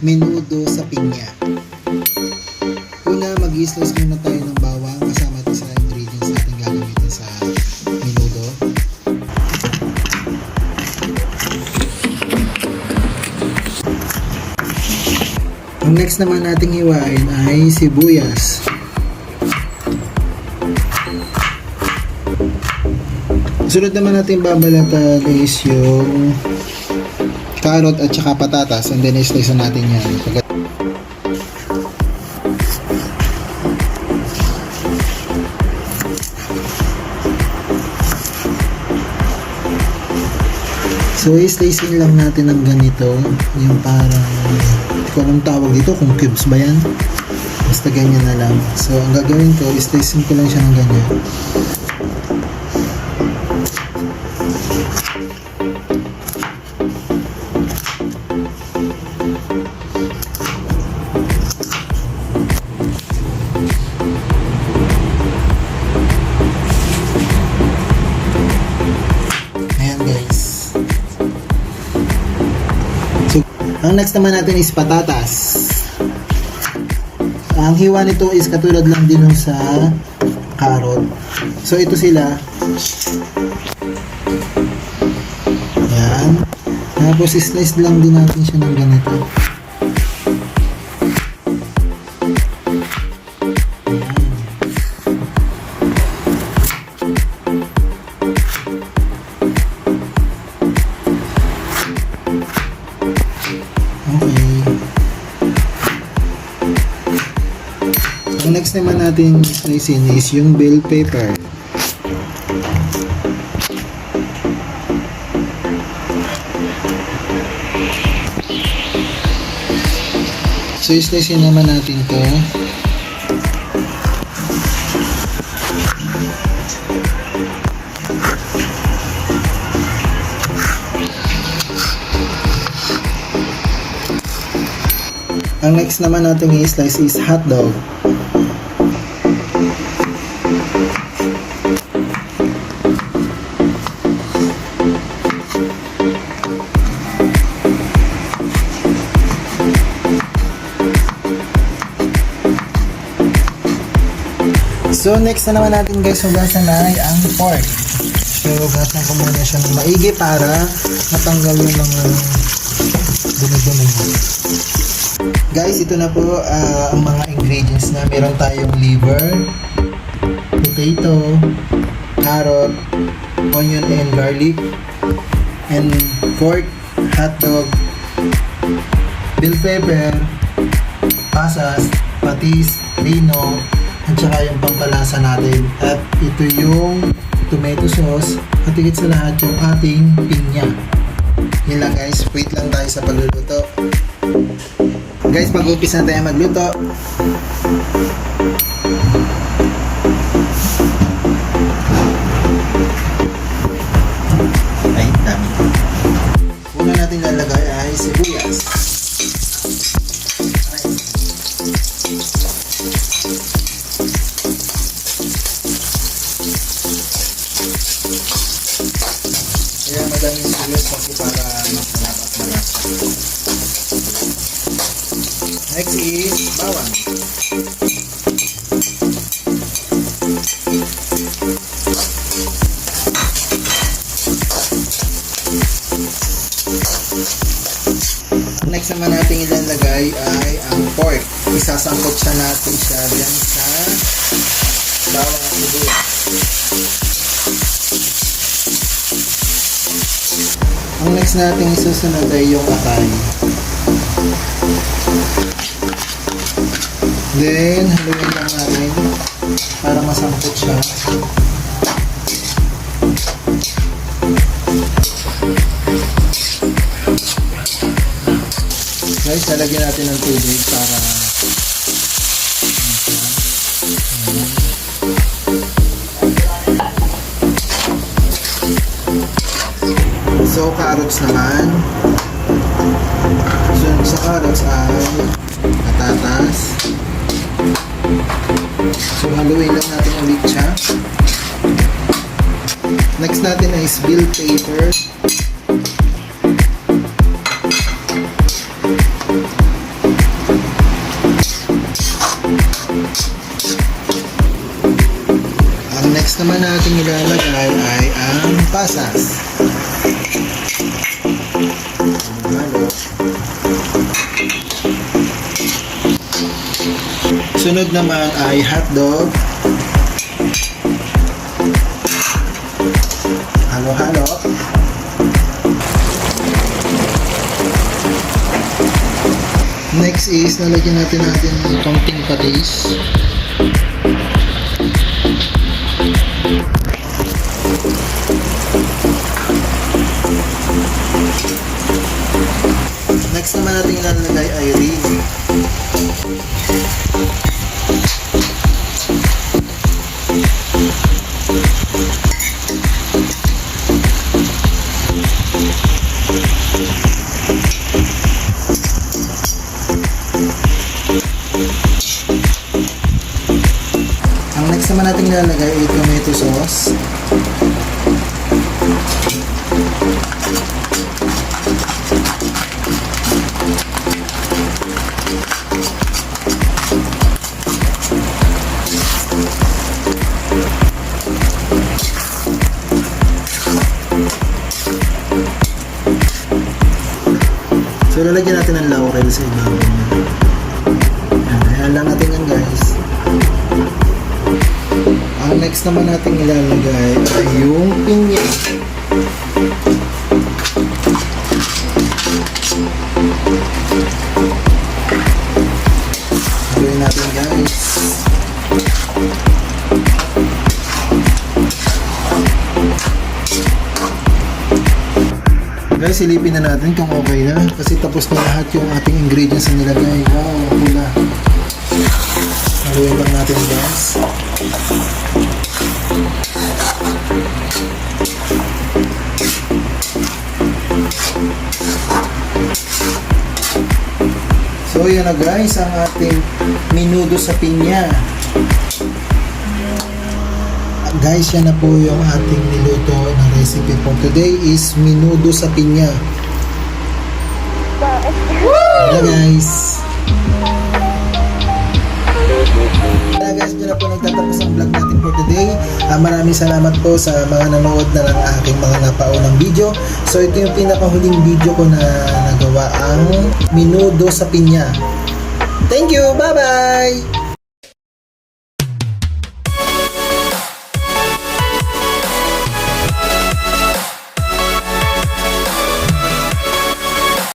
Menudo sa pinya. Una, mag-slice muna tayo ng bawang kasama ito sa ingredients natin gagamitin sa menudo. Ang next naman nating hiwain ay sibuyas. Sunod naman natin babalatan is yung carrot at saka patatas and then slice natin yan. So, i-slicein lang natin ng ganito. Yung parang, hindi ko alam tawag dito, kung cubes ba yan. Basta ganyan na lang. So, ang gagawin ko, i-slicein ko lang siya ng ganyan. Ang next naman natin is patatas. Ang hiwa nito is katulad lang din sa carrot. So ito sila. Ayan. Tapos slice lang din natin siya ng ganito. Ang next naman natin slicein is yung bell pepper. So, slicein naman natin to. Ang next naman natin i-slice is hotdog. So next na naman natin guys hugasan ay ang pork. So hugasan ko muna siya ng maigi para matanggal yung mga dumi-dumi. Guys, ito na po ah, ang mga ingredients na meron tayong liver, potato, carrot, onion and garlic, and pork, hotdog, bell pepper, pasas, patis, rino, at saka yung pampalasa natin. At ito yung tomato sauce at higit sa lahat yung ating pinya. Yun lang guys, wait lang tayo sa pagluluto. Guys, mag-umpisa na tayo magluto. Is bawang. Ang next naman natin ilalagay ay ang pork. Isasangkot siya natin siya dyan sa bawang at sibuyas. Ang next natin isusunod ay yung atay. Then, haluin lang natin para masangkot siya. Guys, lalagyan natin ng tubig para So, carrots naman. So, sa carrots ay patatas. So haluin lang natin ulit siya. Next natin ay bill paper. Ang next naman natin ilalagay ay ang pasas. Sunod naman ay hotdog. Halo-halo. Next is, lalagyan natin natin ng konting patis. Next naman natin ilalagay ay ring. Ilalagay ay tomato sauce. So, lalagyan natin ng laurel sa ibabaw. Ayan, ayan lang natin yan guys. Next naman natin ilalagay ay yung pinya. Gawin natin guys. Guys, silipin na natin kung okay na. Kasi tapos na lahat yung ating ingredients na nilagay. Wow, pula. Haluin lang natin guys. So yan na guys, ang ating minudo sa pinya. Guys, yan na po yung ating niluto na recipe for today is minudo sa pinya. Hello guys! Kaya guys, dyan na po nagtatapos ang vlog natin for today. Ah, maraming salamat po sa mga nanood na ng aking mga napaunang video. So ito yung pinakahuling video ko na ang minudo sa pinya. Thank you! Bye-bye!